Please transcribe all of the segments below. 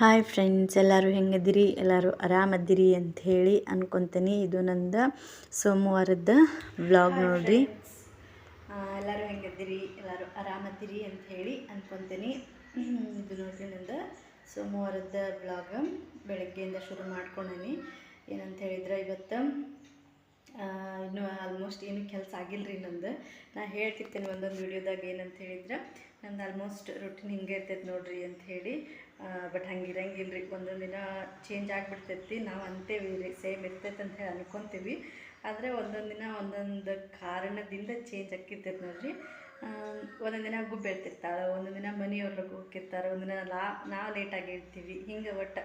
Hi friends ಎಲ್ಲರೂ ಹೆಂಗದಿರಿ ಎಲ್ಲರೂ ಆರಾಮದಿರಿ ಅಂತ ಹೇಳಿ ಅನ್ಕೊತೀನಿ. ಇದು ನಂದು ಸೋಮವಾರದ ವ್ಲಾಗ್ ನೋಡಿರಿ. ಎಲ್ಲರೂ ಹೆಂಗದಿರಿ ಎಲ್ಲರೂ ಆರಾಮದಿರಿ ಅಂತ ಹೇಳಿ ಅನ್ಕೊತೀನಿ. ಇದು ನೋಡಿರಿ ನಂದು ಸೋಮವಾರದ ಬ್ಲಾಗ್ ಬೆಳಗ್ಗೆಯಿಂದ ಶುರು ಮಾಡ್ಕೊಂಡೀನಿ ಏನಂತ ಹೇಳಿದ್ರೆ ಇವತ್ತು ಇನ್ನೂ ಆಲ್ಮೋಸ್ಟ್ ಏನು ಕೆಲಸ ಆಗಿಲ್ಲ ರೀ ನಂದು. ನಾ ಹೇಳ್ತಿರ್ತೇನೆ ಒಂದೊಂದು ವಿಡಿಯೋದಾಗ ಏನಂತ ಹೇಳಿದ್ರೆ, ನಂದು ಆಲ್ಮೋಸ್ಟ್ ರೊಟೀನ್ ಹಿಂಗೆ ಇರ್ತೈತೆ ನೋಡಿರಿ ಅಂತ ಹೇಳಿ. ಬಟ್ ಹಂಗೆ ಇರಂಗಿಲ್ಲ ರೀ ಒಂದೊಂದು ದಿನ ಚೇಂಜ್ ಆಗಿಬಿಡ್ತೈತಿ. ನಾವು ಅಂತೇವಿ ರೀ ಸೇಮ್ ಇರ್ತೈತೆ ಅಂತ ಹೇಳಿ ಅಂದ್ಕೊತೀವಿ ಆದರೆ ಒಂದೊಂದು ದಿನ ಒಂದೊಂದು ಕಾರಣದಿಂದ ಚೇಂಜ್ ಆಕ್ಕಿರ್ತೈತೆ ನೋಡಿರಿ. ಒಂದೊಂದು ದಿನ ಗುಬ್ಬ ಇರ್ತಿರ್ತಾಳೆ ಒಂದೊಂದು ದಿನ ಮನೆಯವ್ರ ಹೋಗಿರ್ತಾರೆ ಒಂದಿನ ಲಾ, ನಾವು ಲೇಟಾಗಿ ಇರ್ತೀವಿ ಹಿಂಗೆ ಒಟ್ಟು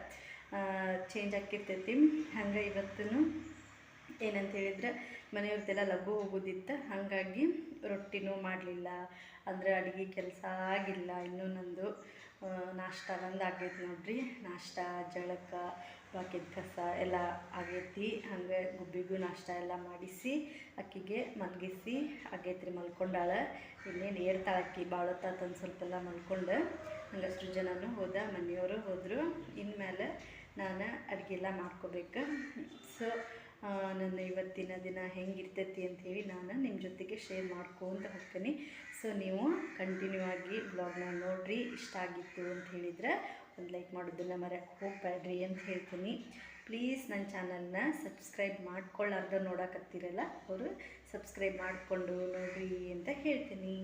ಚೇಂಜ್ ಆಕ್ಕಿರ್ತೈತಿ ಹಂಗೆ ಇವತ್ತೂ ಏನಂತ ಹೇಳಿದ್ರೆ ಮನೆಯವ್ರದ್ದೆಲ್ಲ ಲಘು ಹೋಗೋದಿತ್ತು, ಹಾಗಾಗಿ ರೊಟ್ಟಿನೂ ಮಾಡಲಿಲ್ಲ. ಅಂದರೆ ಅಡುಗೆ ಕೆಲಸ ಆಗಿಲ್ಲ ಇನ್ನೂ ನಂದು. ನಾಷ್ಟ ನಂದು ಆಗೈತೆ ನೋಡ್ರಿ. ನಾಷ್ಟ, ಜಳಕ ಬಾಕಿದ ಕಸ ಎಲ್ಲ ಆಗೈತಿ. ಹಂಗೆ ಗುಬ್ಬಿಗೂ ನಾಷ್ಟ ಎಲ್ಲ ಮಾಡಿಸಿ, ಅಕ್ಕಿಗೆ ಮಲಗಿಸಿ, ಆಗೈತ್ರಿ ಮಲ್ಕೊಂಡಾಳ. ಇನ್ನೇನು ತಂದು ಸ್ವಲ್ಪ ಎಲ್ಲ ಮಲ್ಕೊಂಡು. ಹಂಗಷ್ಟು ಜನನೂ ಹೋದ, ಮನೆಯವರು ಹೋದರು. ಇನ್ಮೇಲೆ ನಾನು ಅಡುಗೆ ಎಲ್ಲ ಮಾಡ್ಕೋಬೇಕು. ಸೊ ನನ್ನ ಇವತ್ತಿನ ದಿನ ಹೆಂಗಿರ್ತೈತಿ ಅಂಥೇಳಿ ನಾನು ನಿಮ್ಮ ಜೊತೆಗೆ ಶೇರ್ ಮಾಡ್ಕೊತ ಹೋಗ್ತೀನಿ. ಸೊ ನೀವು ಕಂಟಿನ್ಯೂ ಆಗಿ ಬ್ಲಾಗ್ನ ನೋಡ್ರಿ, ಇಷ್ಟ ಆಗಿತ್ತು ಅಂತ ಹೇಳಿದ್ರೆ ಒಂದು ಲೈಕ್ ಮಾಡೋದನ್ನು ಮರೆಯಕ್ಕೆ ಹೋಗ್ಬೇಡ್ರಿ ಅಂತ ಹೇಳ್ತೀನಿ. ಪ್ಲೀಸ್ ನನ್ನ ಚಾನಲ್ನ ಸಬ್ಸ್ಕ್ರೈಬ್ ಮಾಡ್ಕೊಳ್ಳಾರ್ದ ನೋಡಕತ್ತೀರಲ್ಲ, ಅವರು ಸಬ್ಸ್ಕ್ರೈಬ್ ಮಾಡಿಕೊಂಡು ನೋಡಿರಿ ಅಂತ ಹೇಳ್ತೀನಿ.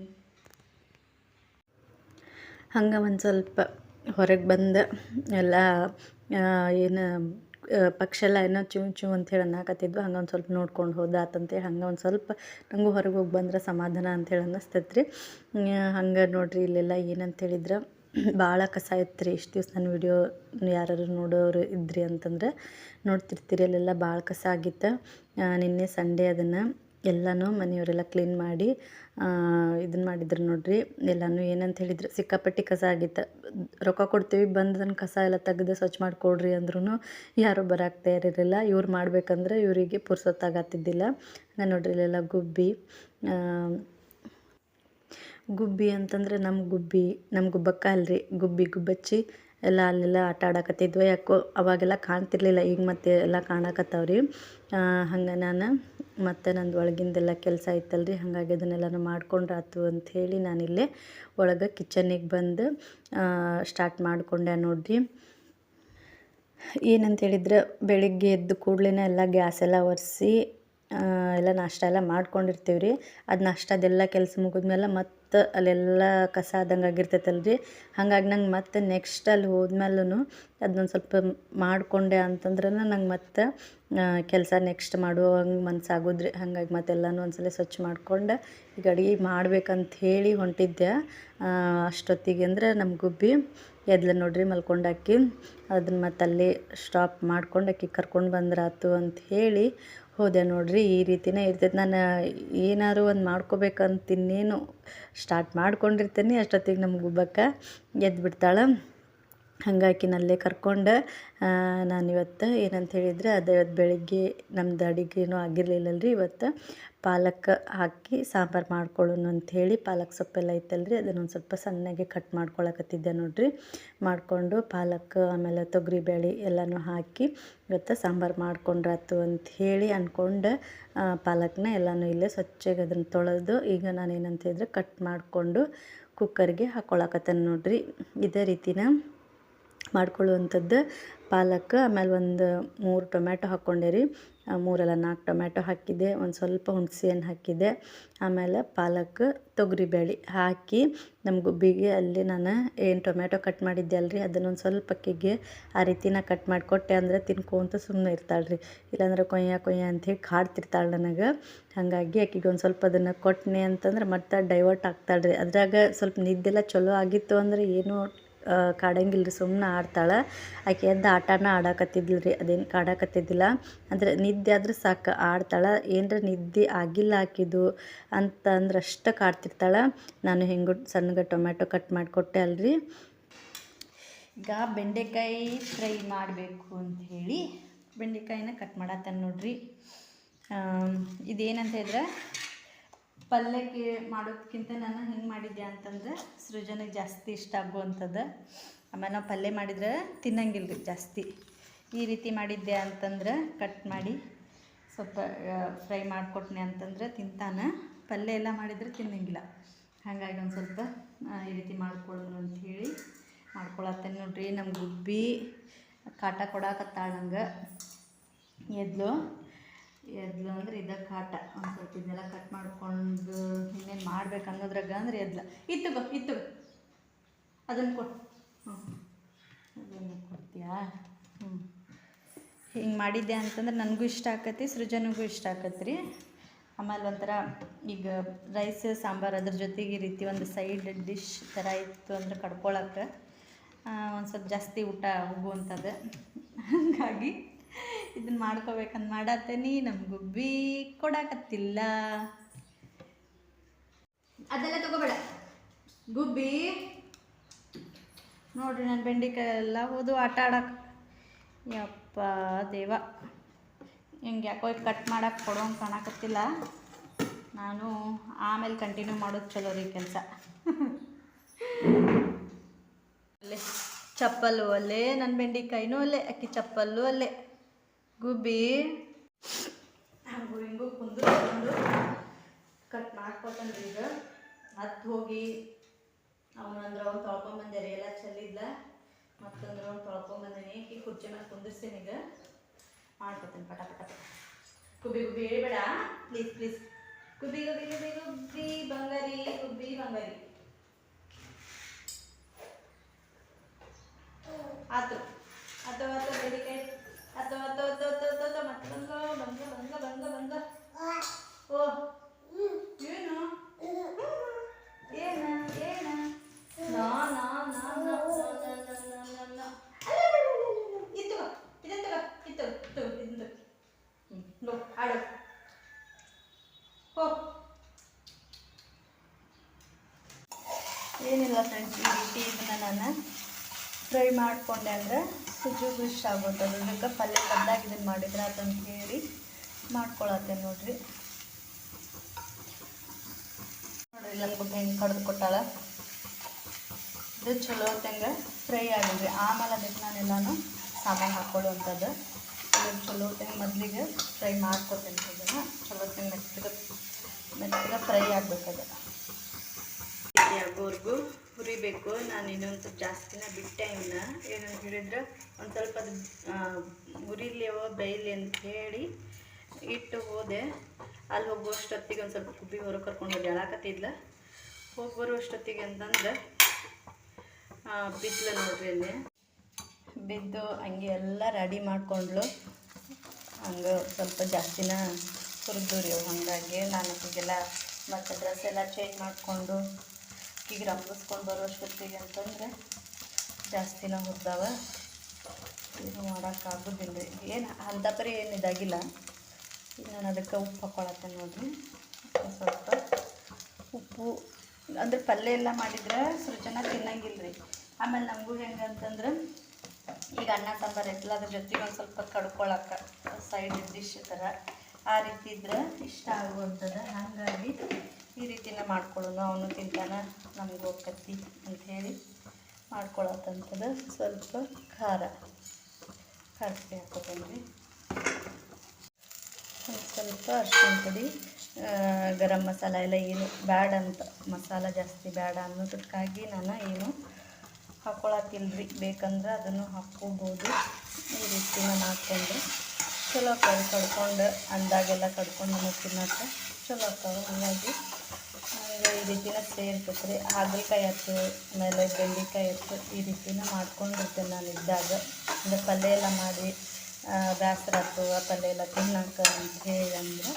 ಹಂಗೆ ಒಂದು ಸ್ವಲ್ಪ ಹೊರಗೆ ಬಂದು, ಎಲ್ಲ ಏನು ಆ, ಪಕ್ಷ ಎಲ್ಲ ಏನೋ ಚೂ ಚೂ ಅಂಥೇಳಿ ಅನ್ನಕತ್ತಿದ್ವು. ಹಂಗೆ ಒಂದು ಸ್ವಲ್ಪ ನೋಡ್ಕೊಂಡು ಹೋದ ಆತಂತೇಳಿ ಹಂಗೆ ಒಂದು ಸ್ವಲ್ಪ ನನಗೂ ಹೊರಗೆ ಹೋಗಿ ಬಂದ್ರೆ ಸಮಾಧಾನ ಅಂಥೇಳಿ ಅನ್ನಿಸ್ತೈತೆ ರೀ ಹಂಗೆ ನೋಡ್ರಿ ಇಲ್ಲೆಲ್ಲ ಏನಂತ ಹೇಳಿದ್ರೆ ಭಾಳ ಕಸ ಇತ್ತು ರೀ ಇಷ್ಟು ದಿವಸ ನನ್ನ ವಿಡಿಯೋ ಯಾರು ನೋಡೋರು ಇದ್ರಿ ಅಂತಂದ್ರೆ ನೋಡ್ತಿರ್ತೀರಿ. ಅಲ್ಲೆಲ್ಲ ಭಾಳ ಕಸ ಆಗಿತ್ತು. ನಿನ್ನೆ ಸಂಡೇ ಅದನ್ನು ಎಲ್ಲನೂ ಮನೆಯವರೆಲ್ಲ ಕ್ಲೀನ್ ಮಾಡಿ ಇದನ್ನು ಮಾಡಿದ್ರು ನೋಡ್ರಿ. ಎಲ್ಲನೂ ಏನಂತ ಹೇಳಿದ್ರು, ಸಿಕ್ಕಾಪಟ್ಟಿ ಕಸ ಆಗಿತ್ತು. ರೊಕ್ಕ ಕೊಡ್ತೀವಿ ಬಂದ ಅದನ್ನು ಕಸ ಎಲ್ಲ ತೆಗೆದು ಸ್ವಚ್ಛ ಮಾಡಿಕೊಡ್ರಿ ಅಂದ್ರೂ ಯಾರೂ ಬರಕ್ಕೆ ತಯಾರಿರಲಿಲ್ಲ. ಇವ್ರು ಮಾಡ್ಬೇಕಂದ್ರೆ ಇವರಿಗೆ ಪುರ್ಸೊತ್ತಾಗತ್ತಿದ್ದಿಲ್ಲ ನಾನು ನೋಡ್ರಿ ಇಲ್ಲೆಲ್ಲ ಗುಬ್ಬಿ ಗುಬ್ಬಿ ಅಂತಂದ್ರೆ ನಮ್ಮ ಗುಬ್ಬಿ ನಮ್ಮ ಗುಬ್ಬಕ್ಕ ಅಲ್ರಿ. ಗುಬ್ಬಿ ಗುಬ್ಬಚ್ಚಿ ಎಲ್ಲ ಅಲ್ಲೆಲ್ಲ ಆಟ ಆಡಕತ್ತಿದ್ವಿ. ಯಾಕೋ ಅವಾಗೆಲ್ಲ ಕಾಣ್ತಿರ್ಲಿಲ್ಲ, ಈಗ ಮತ್ತೆ ಎಲ್ಲ ಕಾಣಕತ್ತಾವ್ರಿ. ಹಂಗೆ ನಾನು ಮತ್ತೆ ನಂದು ಒಳಗಿಂದೆಲ್ಲ ಕೆಲಸ ಐತಲ್ರಿ ಹಾಗಾಗಿ ಅದನ್ನೆಲ್ಲನೂ ಆಯ್ತು ಅಂಥೇಳಿ ನಾನಿಲ್ಲೇ ಒಳಗೆ ಕಿಚನಿಗೆ ಬಂದು ಸ್ಟಾರ್ಟ್ ಮಾಡಿಕೊಂಡೆ ನೋಡ್ರಿ. ಏನಂತ ಹೇಳಿದ್ರೆ ಬೆಳಿಗ್ಗೆ ಎದ್ದು ಕೂಡಲೇ ಎಲ್ಲ ಗ್ಯಾಸ್ ಎಲ್ಲ ಒರೆಸಿ ಎಲ್ಲ ನಾಷ್ಟ ಎಲ್ಲ ಮಾಡ್ಕೊಂಡಿರ್ತೀವಿ ರೀ ಅದು ನಾಷ್ಟದೆಲ್ಲ ಕೆಲಸ ಮುಗಿದ್ಮೇಲೆ ಮತ್ತೆ ಅಲ್ಲೆಲ್ಲ ಕಸ ಆದಂಗೆ ಆಗಿರ್ತೈತಲ್ಲ ರೀ ಹಾಗಾಗಿ ನಂಗೆ ಮತ್ತೆ ನೆಕ್ಸ್ಟ್ ಅಲ್ಲಿ ಹೋದ್ಮೇಲೂ ಅದನ್ನೊಂದು ಸ್ವಲ್ಪ ಮಾಡಿಕೊಂಡೆ ಅಂತಂದ್ರೆ ನಂಗೆ ಮತ್ತೆ ಕೆಲಸ ನೆಕ್ಸ್ಟ್ ಮಾಡುವಂಗೆ ಮನ್ಸಾಗೋದ್ರಿ. ಹಾಗಾಗಿ ಮತ್ತೆಲ್ಲನೂ ಒಂದ್ಸಲ ಸ್ವಚ್ಛ ಮಾಡ್ಕೊಂಡು ಈಗ ಅಡುಗೆ ಮಾಡ್ಬೇಕಂತ ಹೇಳಿ ಹೊಂಟಿದ್ದೆ. ಅಷ್ಟೊತ್ತಿಗೆ ಅಂದ್ರೆ ನಮ್ಮ ಗುಬ್ಬಿ ಎದ್ಲ ನೋಡ್ರಿ ಮಲ್ಕೊಂಡಾಕಿ ಅದನ್ನ ಮತ್ತೆ ಅಲ್ಲಿ ಸ್ಟಾಪ್ ಮಾಡ್ಕೊಂಡು ಆಕಿ ಕರ್ಕೊಂಡು ಬಂದ್ರಾತು ಅಂತ ಹೇಳಿ ಹೋದೆ ನೋಡ್ರಿ. ಈ ರೀತಿನೇ ಇರ್ತೈತೆ. ನಾನು ಏನಾದ್ರು ಒಂದು ಮಾಡ್ಕೋಬೇಕಂತ ಇನ್ನೇನು ಸ್ಟಾರ್ಟ್ ಮಾಡ್ಕೊಂಡಿರ್ತೀನಿ. ಅಷ್ಟೊತ್ತಿಗೆ ನಮ್ಮ ಗುಬ್ಬಕ್ಕ ಎದ್ದು ಬಿಡ್ತಾಳೆ ಹಂಗಾಗಿ ಅಲ್ಲೇ ಕರ್ಕೊಂಡು ನಾನಿವತ್ತು ಏನಂತ ಹೇಳಿದರೆ, ಅದೇ ಇವತ್ತು ಬೆಳಿಗ್ಗೆ ನಮ್ದು ಅಡುಗೆನೂ ಆಗಿರಲಿಲ್ಲಲ್ರಿ, ಇವತ್ತು ಪಾಲಕ್ ಹಾಕಿ ಸಾಂಬಾರು ಮಾಡ್ಕೊಳ್ಳೋಣ ಅಂಥೇಳಿ ಪಾಲಕ್ ಸೊಪ್ಪೆಲ್ಲ ಐತಲ್ರಿ, ಅದನ್ನೊಂದು ಸ್ವಲ್ಪ ಸಣ್ಣಗೆ ಕಟ್ ಮಾಡ್ಕೊಳಕತ್ತಿದ್ದೆ ನೋಡಿರಿ. ಮಾಡಿಕೊಂಡು ಪಾಲಕ್, ಆಮೇಲೆ ತೊಗರಿಬೇಳೆ ಎಲ್ಲನೂ ಹಾಕಿ ಇವತ್ತು ಸಾಂಬಾರು ಮಾಡ್ಕೊಂಡ್ರಾತು ಹೇಳಿ ಅಂದ್ಕೊಂಡು ಪಾಲಕ್ನ ಎಲ್ಲನೂ ಇಲ್ಲೇ ಸ್ವಚ್ಛಗೆ ಅದನ್ನು ತೊಳೆದು ಈಗ ನಾನು ಏನಂತ ಹೇಳಿದ್ರೆ ಕಟ್ ಮಾಡಿಕೊಂಡು ಕುಕ್ಕರ್ಗೆ ಹಾಕ್ಕೊಳಕತ್ತೇನೆ ನೋಡ್ರಿ. ಇದೇ ರೀತಿನ ಮಾಡ್ಕೊಳ್ಳುವಂಥದ್ದು ಪಾಲಕ್, ಆಮೇಲೆ ಒಂದು ಮೂರು ಟೊಮ್ಯಾಟೊ ಹಾಕ್ಕೊಂಡೆ ರೀ. ಮೂರಲ್ಲ, ನಾಲ್ಕು ಟೊಮ್ಯಾಟೊ ಹಾಕಿದ್ದೆ, ಒಂದು ಸ್ವಲ್ಪ ಹುಣಸೆ ಹಣ್ಣು ಹಾಕಿದ್ದೆ. ಆಮೇಲೆ ಪಾಲಕ್, ತೊಗರಿಬೇಳೆ ಹಾಕಿ ನಮ್ಮ ಗುಬ್ಬಿಗೆ ಅಲ್ಲಿ ನಾನು ಏನು ಟೊಮ್ಯಾಟೊ ಕಟ್ ಮಾಡಿದ್ದೆ ಅಲ್ರಿ ಅದನ್ನೊಂದು ಸ್ವಲ್ಪ ಅಕ್ಕಿಗೆ ಆ ರೀತಿನ ಕಟ್ ಮಾಡಿಕೊಟ್ಟೆ ಅಂದರೆ ತಿನ್ಕೊಂತ ಸುಮ್ಮನೆ ಇರ್ತಾಳೆ ರೀ. ಇಲ್ಲಾಂದ್ರೆ ಕೊಯ್ಯ ಕೊಯ್ಯ ಅಂಥೇಳಿ ಕಾಡ್ತಿರ್ತಾಳೆ ನನಗೆ. ಹಾಗಾಗಿ ಆಕಿಗೆ ಒಂದು ಸ್ವಲ್ಪ ಅದನ್ನು ಕೊಟ್ಟನೆ ಅಂತಂದ್ರೆ ಮತ್ತೆ ಡೈವರ್ಟ್ ಆಗ್ತಾಳೆ ರೀ. ಅದ್ರಾಗ ಸ್ವಲ್ಪ ನಿದ್ದೆಲ್ಲ ಚಲೋ ಆಗಿತ್ತು ಅಂದರೆ ಏನೂ ಕಾಡಂಗಿಲ್ಲ ರೀ ಸುಮ್ಮನೆ ಆಡ್ತಾಳೆ. ಆಕೆ ಎದ್ದು ಆಟನ ಆಡಾಕತ್ತಿದ್ಲು ರೀ ಅದೇನು ಕಾಡಾಕತ್ತಿದ್ದಿಲ್ಲ. ಅಂದರೆ ನಿದ್ದೆ ಆದ್ರೆ ಸಾಕು, ಆಡ್ತಾಳೆ. ಏನರ ನಿದ್ದೆ ಆಗಿಲ್ಲ ಹಾಕಿದ್ದು ಅಂತ ಅಂದ್ರೆ ಅಷ್ಟು ಕಾಡ್ತಿರ್ತಾಳೆ. ನಾನು ಹೆಂಗು ಸಣ್ಣಗೆ ಟೊಮ್ಯಾಟೊ ಕಟ್ ಮಾಡಿಕೊಟ್ಟೆ ಅಲ್ರಿ. ಈಗ ಬೆಂಡೆಕಾಯಿ ಫ್ರೈ ಮಾಡಬೇಕು ಅಂತ ಹೇಳಿ ಬೆಂಡೆಕಾಯಿನ ಕಟ್ ಮಾಡತ್ತಾನೆ ನೋಡ್ರಿ. ಇದೇನಂತ ಹೇಳಿದ್ರೆ ಪಲ್ಯಕ್ಕೆ ಮಾಡೋದಕ್ಕಿಂತ ನಾನು ಹೆಂಗೆ ಮಾಡಿದ್ದೆ ಅಂತಂದ್ರೆ ಸೃಜನಿಗೆ ಜಾಸ್ತಿ ಇಷ್ಟ ಆಗುವಂಥದ್ದು ಆಮೇಲೆ ನಾವು ಪಲ್ಯ ಮಾಡಿದ್ರೆ ತಿನ್ನಂಗಿಲ್ಲ ರೀ ಜಾಸ್ತಿ. ಈ ರೀತಿ ಮಾಡಿದ್ದೆ ಅಂತಂದ್ರೆ ಕಟ್ ಮಾಡಿ ಸ್ವಲ್ಪ ಫ್ರೈ ಮಾಡಿಕೊಟ್ನೆ ಅಂತಂದ್ರೆ ತಿಂತಾನೆ. ಪಲ್ಯ ಎಲ್ಲ ಮಾಡಿದರೆ ತಿನ್ನಂಗಿಲ್ಲ. ಹಾಗಾಗಿ ಒಂದು ಸ್ವಲ್ಪ ಈ ರೀತಿ ಮಾಡ್ಕೊಳ್ಳೋಣ ಅಂತ ಹೇಳಿ ಮಾಡ್ಕೊಳತ್ತೇನೆ ನೋಡ್ರಿ. ನಮ್ಮ ಗುಬ್ಬಿ ಕಾಟ ಕೊಡಾಕತ್ತಾಳ ನಂಗೆ ಎದ್ಲು. ಎದ್ಲು ಅಂದ್ರೆ ಇದ ಕಾಟ. ಒಂದು ಸ್ವಲ್ಪ ಇದನ್ನೆಲ್ಲ ಕಟ್ ಮಾಡ್ಕೊಂಡು ಇನ್ನೇನು ಮಾಡ್ಬೇಕು ಅನ್ನೋದ್ರಾಗ ಅಂದ್ರೆ ಎದ್ಲ ಇತ್ತುಗೋ ಇತ್ತುಗೋ ಅದನ್ನು ಕೊಡು ಹ್ಞೂ ಅದನ್ನು ಕೊಡ್ತೀಯಾ? ಹ್ಞೂ ಹಿಂಗೆ ಮಾಡಿದ್ದೆ ಅಂತಂದ್ರೆ ನನಗೂ ಇಷ್ಟ ಆಕತಿ, ಸೃಜನಿಗೂ ಇಷ್ಟ ಆಕತ್ರಿ. ಆಮೇಲೆ ಒಂಥರ ಈಗ ರೈಸ್, ಸಾಂಬಾರು ಅದ್ರ ಜೊತೆಗೆ ಈ ರೀತಿ ಒಂದು ಸೈಡ್ ಡಿಶ್ ಥರ ಇತ್ತು ಅಂದ್ರೆ ಕಡ್ಕೊಳಕ್ಕೆ ಒಂದು ಸ್ವಲ್ಪ ಜಾಸ್ತಿ ಊಟ ಹೋಗುವಂಥದ್ದು ಹಾಗಾಗಿ ಇದನ್ನು ಮಾಡ್ಕೋಬೇಕಂತ ಮಾಡತ್ತೇನಿ ನಮ್ಗೆ ಗುಬ್ಬಿ ಕೊಡಾಕತ್ತಿಲ್ಲ. ಅದೆಲ್ಲ ತಗೋಬೇಡ. ಗುಬ್ಬಿ, ನೋಡ್ರಿ ನನ್ನ ಬೆಂಡಿಕಾಯಿ ಎಲ್ಲ ಹೋದು ಆಟ ಆಡಕ್ಕೆ ಯಪ್ಪ ದೇವ. ಹಿಂಗೆ ಯಾಕೋ ಕಟ್ ಮಾಡಕ್ಕೆ ಕೊಡೋಂಗೆ ಕಾಣಕತ್ತಿಲ್ಲ ನಾನು ಆಮೇಲೆ ಕಂಟಿನ್ಯೂ ಮಾಡೋದು ಚಲೋ ರೀ ಕೆಲಸ. ಅಲ್ಲೇ ಚಪ್ಪಲು ಅಲ್ಲೇ ನನ್ನ ಬೆಂಡಿಕಾಯಿನೂ ಅಲ್ಲೇ, ಅಕ್ಕಿ ಚಪ್ಪಲ್ಲು ಅಲ್ಲೇ. ಗುಬ್ಬಿ. ಗುಬ್ಬಿಂಗು ಕುಂದ್ಕೊಂಡು ಕಟ್ ಮಾಡ್ಕೊತನ್ರಿ ಈಗ. ಹತ್ತು ಹೋಗಿ ಅವನಂದ್ರೆ ಅವ್ನು ತೊಳ್ಕೊಂಬಂದೆ ಎಲ್ಲ ಚೆಲ್ಲಿದ್ಲ. ಮತ್ತಂದ್ರೆ ಅವ್ನು ತೊಳ್ಕೊಂಬಂದಿನಿ ಈ ಕುರ್ಚಿ ಮೇಲೆ ಕುಂದಿರ್ಸೀನಿ ಈಗ. ಮಾಡ್ಕೊತೀನಿ ಪಟ ಪಟ ಗುಬ್ಬಿ ಗುಬ್ಬಿ ಹೇಳ್ಬೇಡ. Please please. ಗುಬ್ಬಿ ಗುಬ್ಬಿ ಗುಬ್ಬಿ ಗುಬ್ಬಿ ಬಂಗಾರಿ ಗುಬ್ಬಿ ಬಂಗಾರಿ. ಆತು. ಅಥವಾ ಆತು ಬೇಡಿಕಾಯಿ ಬಂಗ ಬಂಗ ಬಂಗ ಓ ಏನು ಏನ ಏನ ಇತ್ತು ಇದಂತ ಇತ್ತು ಇತ್ತು ಏನಿಲ್ಲ ಫ್ರೆಂಡ್ಸ್ ಈ ರೀತಿ ಇದನ್ನ ನಾನು ಫ್ರೈ ಮಾಡಿಕೊಂಡೆ ಅಂದರೆ ಸುಜ್ಜಿಗೂ ಇಷ್ಟ ಆಗುತ್ತೆ. ಅದಕ್ಕೆ ಪಲ್ಯ ಬಂದಾಗ ಇದನ್ನು ಮಾಡಿದ್ರೆ ಅದಂತ ಕೇಳಿ ಮಾಡ್ಕೊಳತ್ತೆ ನೋಡ್ರಿ. ನೋಡ್ರಿ ನನ್ನ ಬಗ್ಗೆ ಹೆಂಗೆ ಕಡ್ದು ಕೊಟ್ಟಾಳ. ಇದು ಚಲೋ ಹೊತ್ತಂಗೆ ಫ್ರೈ ಆಗಿದ್ರಿ ಆಮೇಲೆ ಅದಕ್ಕೆ ನಾನೆಲ್ಲಾನು ಸಾಮಾನು ಹಾಕ್ಕೊಳ್ಳುವಂಥದ್ದು ಇದು ಚಲೋ ಹೊತ್ತಂಗೆ ಮೊದಲಿಗೆ ಫ್ರೈ ಮಾಡ್ಕೊತೀನಿ. ಅದನ್ನು ಚಲೋ ಹೊತ್ತಂಗೆ ಮೆತ್ತಗೆ ಮೆತ್ತಗೆ ಫ್ರೈ ಆಗ್ಬೇಕದು. ಆಗೋವರೆಗೂ ಹುರಿಬೇಕು. ನಾನು ಇನ್ನೊಂದು ಸ್ವಲ್ಪ ಜಾಸ್ತಿನ ಬಿಟ್ಟೆ ಇನ್ನು ಏನಂತ ಹೇಳಿದ್ರೆ ಒಂದು ಸ್ವಲ್ಪ ಅದು ಉರಿಲಿಯವ ಬೇಯಲಿ ಅಂತ ಹೇಳಿ ಇಟ್ಟು ಹೋದೆ. ಅಲ್ಲಿ ಹೋಗುವಷ್ಟೊತ್ತಿಗೆ ಒಂದು ಸ್ವಲ್ಪ ಕುಬ್ಬಿ ಹೊರಗೆ ಕರ್ಕೊಂಡು ಹೋಗಿ ಅಳಾಕತ್ತಿದ್ಲ. ಹೋಗಿ ಬರುವಷ್ಟೊತ್ತಿಗೆ ಅಂತಂದ್ರೆ ಬಿದ್ದಲ ನೋಡ್ರಿ ಅಲ್ಲಿ. ಬಿದ್ದು ಹಂಗೆ ಎಲ್ಲ ರೆಡಿ ಮಾಡಿಕೊಂಡ್ಲು. ಹಂಗೆ ಸ್ವಲ್ಪ ಜಾಸ್ತಿನ ಹುರಿದು ರೀ ಅವು ಹಾಗಾಗಿ ನಾನು ಅದಕ್ಕೆಲ್ಲ ಮತ್ತು ಡ್ರೆಸ್ ಎಲ್ಲ ಚೇಂಜ್ ಮಾಡಿಕೊಂಡು ಈಗ ರಂಬಿಸ್ಕೊಂಡು ಬರೋಷ್ಟೊತ್ತಿಗೆ ಅಂತಂದರೆ ಜಾಸ್ತಿನ ಹುರಿದಾವ ಏನು ಮಾಡೋಕ್ಕಾಗೋದಿಲ್ಲ. ಏನು ಅಂಥ ಪರಿ ಏನು ಇದಾಗಿಲ್ಲ. ಈಗ ನಾನು ಅದಕ್ಕೆ ಉಪ್ಪು ಹಾಕೊಳತ್ತೆ ನೋಡಿರಿ. ಸ್ವಲ್ಪ ಉಪ್ಪು. ಅಂದ್ರೆ ಪಲ್ಯ ಎಲ್ಲ ಮಾಡಿದ್ರೆ ಸೃಜನ ತಿನ್ನಂಗಿಲ್ಲ ರೀ ಆಮೇಲೆ ನಮಗೂ ಹೆಂಗೆ ಅಂತಂದ್ರೆ ಈಗ ಅನ್ನ, ಸಾಂಬಾರು ಐತಲ್ಲ ಅದ್ರ ಜೊತೆಗೆ ಒಂದು ಸ್ವಲ್ಪ ಕಡ್ಕೊಳಕ್ಕೆ ಸೈಡ್ ಡಿಶ್ ಥರ ಆ ರೀತಿ ಇದ್ರೆ ಇಷ್ಟ ಆಗುವಂಥದ್ದು. ಹಾಗಾಗಿ ಈ ರೀತಿನ ಮಾಡ್ಕೊಳ್ಳೋಣ ಅವನು ತಿಂತಾನೆ, ನಮಗೂ ಹೋಗ್ತತಿ ಅಂಥೇಳಿ ಮಾಡ್ಕೊಳತ್ತಂಥದ್ದು ಸ್ವಲ್ಪ ಖಾರ ಖಾರ ಪುಡಿ ಒಂದು ಸ್ವಲ್ಪ ಅರ್ಶಿನ ಪುಡಿ ಗರಂ ಮಸಾಲ ಎಲ್ಲ ಏನು ಬ್ಯಾಡ ಅಂತ, ಮಸಾಲ ಜಾಸ್ತಿ ಬೇಡ ಅನ್ನೋದಕ್ಕಾಗಿ ನಾನು ಏನು ಹಾಕ್ಕೊಳತ್ತಿಲ್ರಿ ಬೇಕಂದ್ರೆ ಅದನ್ನು ಹಾಕ್ಕೋಬೋದು. ಈ ರೀತಿ ನಾನು ಹಾಕ್ಕೊಂಡು ಚಲೋ ಕಡ್ ಕಡ್ಕೊಂಡು ಅಂದಾಗೆಲ್ಲ ಕಡ್ಕೊಂಡು ನಮಗೆ ತಿನ್ನೋಕೆ ಚಲೋ ಆಗ್ತಾವೆ. ಹಾಗಾಗಿ ಈ ರೀತಿನ ಸೇರ್ತೈತೆ ರೀ ಹಾಗಲಕಾಯಿ ಆಯ್ತು ಆಮೇಲೆ ಬೆಂಡೆಕಾಯಿ ಆಯ್ತು ಈ ರೀತಿನ ಮಾಡ್ಕೊಂಡಿರ್ತೇನೆ ನಾನು ಇದ್ದಾಗ. ಅಂದರೆ ಪಲ್ಯ ಎಲ್ಲ ಮಾಡಿ ಬೇಸರ ಆಯ್ತು ಆ ಪಲ್ಯ ಎಲ್ಲ ತಿನ್ನೋಕೆ ಅಂತ ಹೇಳಿ ಅಂದ್ರೆ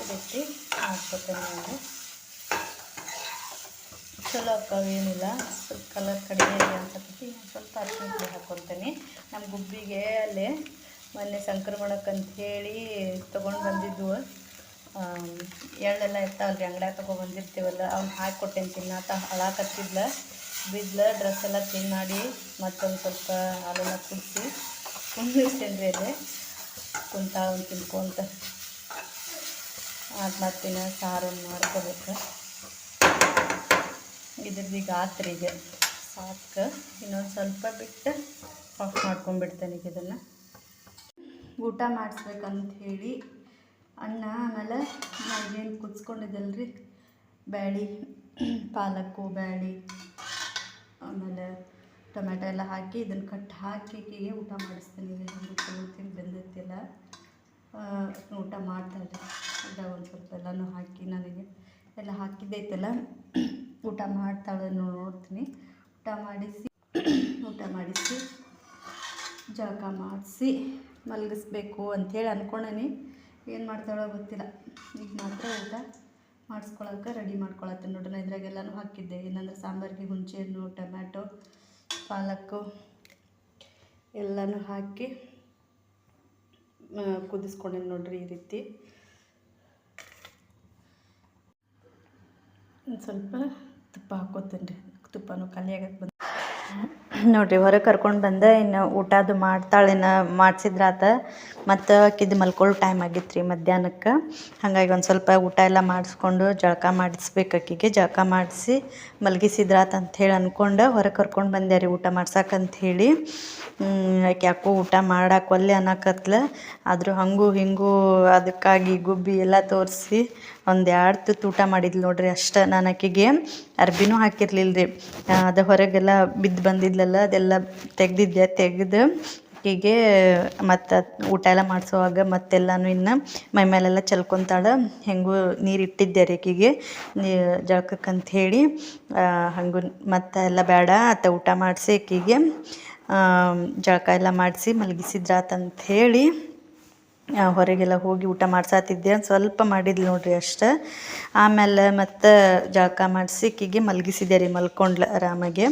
ಈ ರೀತಿ ಮಾಡ್ಕೊತೇನೆ ನಾನು. ಚಲೋ ಅಕ್ಕಾವ ಏನಿಲ್ಲ, ಸ್ವಲ್ಪ ಕಲರ್ ಕಡಿಮೆ ಇದೆ ಅನ್ಸತ್ತೈತಿ ಸ್ವಲ್ಪ ಅರ್ಶಿನ ಪುಡಿ ಹಾಕ್ಕೊತೀನಿ. ನಮ್ಮ ಗುಬ್ಬಿಗೆ ಅಲ್ಲಿ ಮೊನ್ನೆ ಸಂಕ್ರಮಣಕ್ಕೆ ಹೇಳಿ ತೊಗೊಂಡು ಬಂದಿದ್ವು. ಆಮ್, ಇರ್ತಾವಲ್ಲ ರೀ ಅಂಗಡ್ಯಾಗ ತಗೊ ಬಂದಿರ್ತೀವಲ್ಲ ಅವ್ನು ಹಾಕಿ ಕೊಟ್ಟೇನೆ ತಿನ್ನಾತ ಹಳಾಕತ್ತಿದ್ಲ ಬಿದ್ಲ ಡ್ರೆಸ್ ಎಲ್ಲ ಕ್ಲೀನ್ ಮಾಡಿ ಮತ್ತೊಂದು ಸ್ವಲ್ಪ ಹಾಲೆಲ್ಲ ಕುಡಿಸಿ ಕುಂದಿರ್ತೇನೆ ರೀ ಅದೇ ಕುಂತ ಅವ್ನು ತಿನ್ಕೊಂತ. ಅದು ಮತ್ತಿನ ಸಾರನ್ನು ಮಾಡ್ಕೋಬೇಕು. ಇದ್ರದ್ದು ಈಗ ಆತ್ರಿ ಈಗ ಸಾಕು ಇನ್ನೊಂದು ಸ್ವಲ್ಪ ಬಿಟ್ಟು ಆಫ್ ಮಾಡ್ಕೊಂಡ್ಬಿಡ್ತೇನೆ ಈಗ ಇದನ್ನು. ಊಟ ಮಾಡಿಸ್ಬೇಕಂತ ಹೇಳಿ. ಅನ್ನ ಆಮೇಲೆ ನಾವೇನು ರೀ ಬ್ಯಾಳಿ, ಪಾಲಕ್ಕು, ಬ್ಯಾಳಿ, ಆಮೇಲೆ ಟೊಮೆಟೊ ಎಲ್ಲ ಹಾಕಿ ಇದನ್ನು ಕಟ್ ಹಾಕಿ ಊಟ ಮಾಡಿಸ್ತೀನಿ. ತಿಂದು ಬೆಂದೈತಿಲ್ಲ ಊಟ ಮಾಡ್ತಾಳೆ ಅದ ಒಂದು ಸ್ವಲ್ಪ ಎಲ್ಲನೂ ಹಾಕಿ ನನಗೆ ಎಲ್ಲ ಹಾಕಿದ್ದೈತಲ್ಲ, ಊಟ ಮಾಡ್ತಾಳೆ ನೋಡ್ತೀನಿ. ಊಟ ಮಾಡಿಸಿ ಊಟ ಮಾಡಿಸಿ, ಜಳಕ ಮಾಡಿಸಿ ಮಲಗಿಸ್ಬೇಕು ಅಂಥೇಳಿ ಅಂದ್ಕೊಂಡೇನಿ ಏನು ಮಾಡ್ತಾಳೋ ಗೊತ್ತಿಲ್ಲ. ಈಗ ಮಾತ್ರ ಊಟ ಮಾಡಿಸ್ಕೊಳಕ್ಕೆ ರೆಡಿ ಮಾಡ್ಕೊಳತ್ತೆ. ನೋಡ್ರಿ ನಾ ಇದ್ರಾಗೆಲ್ಲನೂ ಹಾಕಿದ್ದೆ. ಏನಂದ್ರೆ ಸಾಂಬಾರಿಗೆ ಹುಣಸೆಹಣ್ಣು, ಟೊಮ್ಯಾಟೊ, ಪಾಲಕ್ಕು ಎಲ್ಲನೂ ಹಾಕಿ ಕುದಿಸ್ಕೊಂಡೆ ನೋಡ್ರಿ ಈ ರೀತಿ. ಒಂದು ಸ್ವಲ್ಪ ತುಪ್ಪ ಹಾಕ್ಕೋತೀನಿ ರೀ ತುಪ್ಪನೂ ಖಾಲಿಯಾಗಕ್ಕೆ ಬಂದು ನೋಡಿರಿ, ಹೊರಗೆ ಕರ್ಕೊಂಡು ಬಂದೆ, ಇನ್ನು ಊಟ ಅದು ಮಾಡ್ತಾಳೇನ ಮಾಡಿಸಿದ್ರಾತ ಮತ್ತು ಆಕಿದು ಮಲ್ಕೊಳ್ಳೋ ಟೈಮ್ ಆಗಿತ್ತು ರೀ ಮಧ್ಯಾಹ್ನಕ್ಕೆ. ಹಾಗಾಗಿ ಒಂದು ಸ್ವಲ್ಪ ಊಟ ಎಲ್ಲ ಮಾಡಿಸ್ಕೊಂಡು ಜಳಕ ಮಾಡಿಸ್ಬೇಕು ಆಕಿಗೆ. ಜಳಕ ಮಾಡಿಸಿ ಮಲಗಿಸಿದ್ರಾತ ಅಂಥೇಳಿ ಅಂದ್ಕೊಂಡು ಹೊರಗೆ ಕರ್ಕೊಂಡು ಬಂದೆ ರೀ ಊಟ ಮಾಡ್ಸಕ್ಕಂತ ಹೇಳಿ. ಆಕೆ ಯಾಕೋ ಊಟ ಮಾಡಕ್ಕೆ ಒಲ್ಲೆ ಅನ್ನಕತ್ಲ. ಆದರೂ ಹಾಗೂ ಹಿಂಗೂ ಅದಕ್ಕಾಗಿ ಗುಬ್ಬಿ ಎಲ್ಲ ತೋರಿಸಿ ಒಂದು ಎರಡು ತುತ್ತು ಊಟ ಮಾಡಿದ್ಲು ನೋಡ್ರಿ ಅಷ್ಟೇ. ನಾನು ಆಕೆಗೆ ಅರ್ಬಿನೂ ಹಾಕಿರ್ಲಿಲ್ಲ ರೀ ಅದು ಹೊರಗೆಲ್ಲ ಬಿದ್ದು ಬಂದಿದ್ಲಲ್ಲ, ಅದೆಲ್ಲ ತೆಗ್ದಿದ್ದೆ. ತೆಗೆದು ಆಕೆಗೆ ಮತ್ತು ಊಟ ಎಲ್ಲ ಮಾಡಿಸುವಾಗ ಮತ್ತೆಲ್ಲನೂ ಇನ್ನು ಮೈ ಮೇಲೆಲ್ಲ ಚಲ್ಕೊತಾಳೆ. ಹೆಂಗೂ ನೀರು ಇಟ್ಟಿದ್ದೆ ರೀ ಆಕೆಗೆ. ಜಳಕಕ್ಕಂತ ಹೇಳಿ. ಹಾಗೂ ಮತ್ತೆ ಎಲ್ಲ ಬೇಡ ಆತ ಊಟ ಮಾಡಿಸಿ ಆಕೆಗೆ ಜಳಕ ಎಲ್ಲ ಮಾಡಿಸಿ ಮಲಗಿಸಿದ್ರಾತಂತ ಹೇಳಿ ಹೊರಗೆಲ್ಲ ಹೋಗಿ ಊಟ ಮಾಡ್ಸಾತಿದ್ದೆ. ಸ್ವಲ್ಪ ಮಾಡಿದ್ಲು ನೋಡ್ರಿ ಅಷ್ಟೆ. ಆಮೇಲೆ ಮತ್ತು ಜಳಕ ಮಾಡಿಸಿ ಕಿಗೆ ಮಲಗಿಸಿದ್ದೆ ರೀ, ಮಲ್ಕೊಂಡ್ಲ ಆರಾಮಾಗೆ.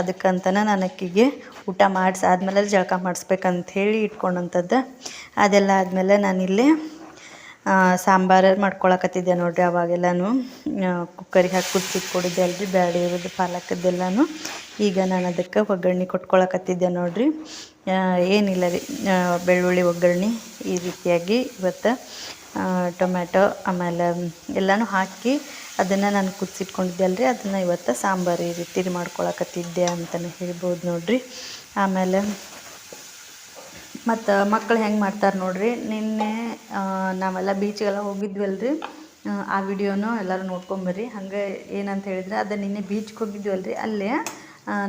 ಅದಕ್ಕಂತನ ನಾನು ಅಕ್ಕಿಗೆ ಊಟ ಮಾಡಿಸಿ ಆದಮೇಲೆ ಜಳಕ ಮಾಡಿಸ್ಬೇಕಂತ ಹೇಳಿ ಇಟ್ಕೊಂಡಂಥದ್ದು. ಅದೆಲ್ಲ ಆದಮೇಲೆ ನಾನಿಲ್ಲಿ ಸಾಂಬಾರು ಮಾಡ್ಕೊಳಕತ್ತಿದ್ದೆ ನೋಡ್ರಿ ಅವಾಗೆಲ್ಲನೂ. ಕುಕ್ಕರಿಗೆ ಹಾಕಿ ಕುದಿಸಿಟ್ಕೊಡಿದ್ದೆ ಅಲ್ರಿ, ಬ್ಯಾಳಿ ಇರೋದು ಪಾಲಕದ್ದೆಲ್ಲನೂ. ಈಗ ನಾನು ಅದಕ್ಕೆ ಒಗ್ಗರಣೆ ಕೊಟ್ಕೊಳಕತ್ತಿದ್ದೆ ನೋಡ್ರಿ. ಏನಿಲ್ಲ ರೀ. ಬೆಳ್ಳುಳ್ಳಿ, ಒಗ್ಗರಣೆ ಈ ರೀತಿಯಾಗಿ ಇವತ್ತು ಟೊಮ್ಯಾಟೊ, ಆಮೇಲೆ ಎಲ್ಲನೂ ಹಾಕಿ ಅದನ್ನು ನಾನು ಕುದಿಸಿಟ್ಕೊಂಡಿದ್ದೆ ಅಲ್ರಿ. ಅದನ್ನು ಇವತ್ತು ಸಾಂಬಾರು ಈ ರೀತಿ ಮಾಡ್ಕೊಳಕತ್ತಿದ್ದೆ ಅಂತಲೇ ಹೇಳ್ಬೋದು ನೋಡಿರಿ. ಆಮೇಲೆ ಮತ್ತು ಮಕ್ಕಳು ಹೆಂಗೆ ಮಾಡ್ತಾರೆ ನೋಡಿರಿ. ನಿನ್ನೆ ನಾವೆಲ್ಲ ಬೀಚ್ಗೆಲ್ಲ ಹೋಗಿದ್ವಲ್ರಿ. ಆ ವಿಡಿಯೋನು ಎಲ್ಲರೂ ನೋಡ್ಕೊಂಬರ್ರಿ ಹಂಗೆ ಏನಂತ ಹೇಳಿದ್ರೆ ಅದು ನಿನ್ನೆ ಬೀಚ್ಗೆ ಹೋಗಿದ್ವಲ್ರಿ. ಅಲ್ಲೇ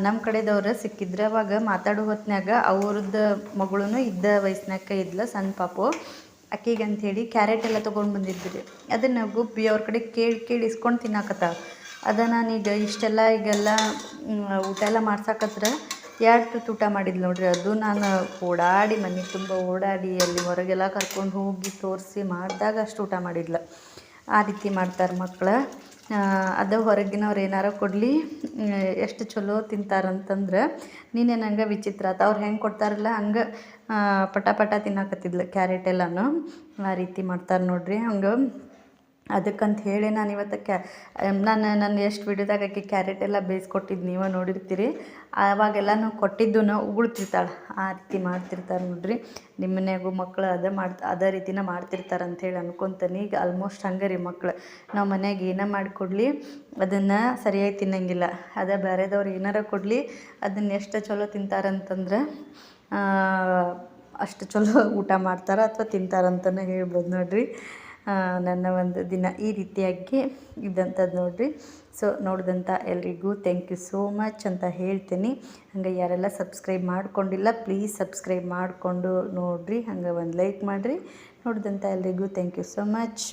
ನಮ್ಮ ಕಡೆದವ್ರು ಸಿಕ್ಕಿದ್ರೆ ಅವಾಗ ಮಾತಾಡೋ ಹೊತ್ನ್ಯಾಗ ಅವ್ರದ್ದು ಮಗಳೂ ಇದ್ದ ವಯಸ್ಸಿನಾಗ ಇದ್ಲ ಸಣ್ಣ ಪಾಪು. ಅಕ್ಕಿಗೆ ಅಂಥೇಳಿ ಕ್ಯಾರೆಟ್ ಎಲ್ಲ ತೊಗೊಂಡು ರೀ ಅದನ್ನು ಗುಬ್ಬಿ ಅವ್ರ ಕಡೆ ಕೇಳಿ ಕೇಳಿ ಇಸ್ಕೊಂಡು ತಿನ್ನಾಕತ್ತಾವ ಅದ ನಾನೀಗ ಇಷ್ಟೆಲ್ಲ ಈಗೆಲ್ಲ ಊಟ ಎಲ್ಲ ಮಾಡ್ಸಾಕತ್ರ ಎರಡು ತುತ್ತು ಊಟ ಮಾಡಿದ್ಲು ನೋಡ್ರಿ, ಅದು ನಾನು ಓಡಾಡಿ ಮನೆ ತುಂಬ ಓಡಾಡಿ ಅಲ್ಲಿ ಹೊರಗೆಲ್ಲ ಕರ್ಕೊಂಡು ಹೋಗಿ ತೋರಿಸಿ ಮಾಡಿದಾಗ ಅಷ್ಟು ಊಟ ಮಾಡಿದ್ಲು. ಆ ರೀತಿ ಮಾಡ್ತಾರೆ ಮಕ್ಳು. ಅದು ಹೊರಗಿನವ್ರು ಏನಾರ ಕೊಡಲಿ ಎಷ್ಟು ಚಲೋ ತಿಂತಾರಂತಂದ್ರೆ ನೀನೇನು ಹಂಗೆ ವಿಚಿತ್ರ ಆತು. ಅವ್ರು ಹೆಂಗೆ ಕೊಡ್ತಾರಲ್ಲ, ಹಂಗೆ ಪಟ ಪಟ ತಿನ್ನಕತ್ತಿದ್ಲು ಕ್ಯಾರೆಟ್ ಎಲ್ಲನೂ. ಆ ರೀತಿ ಮಾಡ್ತಾರೆ ನೋಡಿರಿ ಹಂಗೆ. ಅದಕ್ಕಂತ ಹೇಳಿ ನಾನು ಇವತ್ತು ಕ್ಯಾ ನಾನು ನಾನು ಎಷ್ಟು ವಿಡಿಯೋದಾಗ ಆಕೆ ಕ್ಯಾರೆಟ್ ಎಲ್ಲ ಬೇಯಿಸ್ಕೊಟ್ಟಿದ್ದು ನೀವೇ ನೋಡಿರ್ತೀರಿ. ಆವಾಗೆಲ್ಲನೂ ಕೊಟ್ಟಿದ್ದು ಉಗುಳ್ತಿರ್ತಾಳೆ. ಆ ರೀತಿ ಮಾಡ್ತಿರ್ತಾರೆ ನೋಡ್ರಿ. ನಿಮ್ಮ ಮನ್ಯಾಗೂ ಮಕ್ಕಳು ಅದೇ ಮಾಡ್ತಾ ಅದೇ ರೀತಿನ ಮಾಡ್ತಿರ್ತಾರೆ ಅಂಥೇಳಿ ಅನ್ಕೊತೀನಿ. ಈಗ ಆಲ್ಮೋಸ್ಟ್ ಹಂಗೆ ರೀ ಮಕ್ಳು. ನಾವು ಮನ್ಯಾಗ ಏನೇ ಮಾಡಿಕೊಡ್ಲಿ ಅದನ್ನು ಸರಿಯಾಗಿ ತಿನ್ನಂಗಿಲ್ಲ. ಅದೇ ಬೇರೆದವ್ರು ಏನಾರ ಕೊಡಲಿ, ಅದನ್ನ ಎಷ್ಟು ಚಲೋ ತಿಂತಾರಂತಂದ್ರೆ ಅಷ್ಟು ಚಲೋ ಊಟ ಮಾಡ್ತಾರೆ ಅಥವಾ ತಿಂತಾರಂತಲೇ ಹೇಳ್ಬೋದು ನೋಡಿರಿ. ನನ್ನ ಒಂದು ದಿನ ಈ ರೀತಿಯಾಗಿ ಇದ್ದಂಥದ್ದು ನೋಡಿರಿ. ಸೊ ನೋಡಿದಂಥ ಎಲ್ರಿಗೂ ಥ್ಯಾಂಕ್ ಯು ಸೋ ಮಚ್ ಅಂತ ಹೇಳ್ತೀನಿ. ಹಂಗೆ ಯಾರೆಲ್ಲ ಸಬ್ಸ್ಕ್ರೈಬ್ ಮಾಡ್ಕೊಂಡಿಲ್ಲ ಪ್ಲೀಸ್ ಸಬ್ಸ್ಕ್ರೈಬ್ ಮಾಡಿಕೊಂಡು ನೋಡಿರಿ. ಹಂಗೆ ಒಂದು ಲೈಕ್ ಮಾಡಿರಿ. ನೋಡಿದಂಥ ಎಲ್ರಿಗೂ ಥ್ಯಾಂಕ್ ಯು ಸೋ ಮಚ್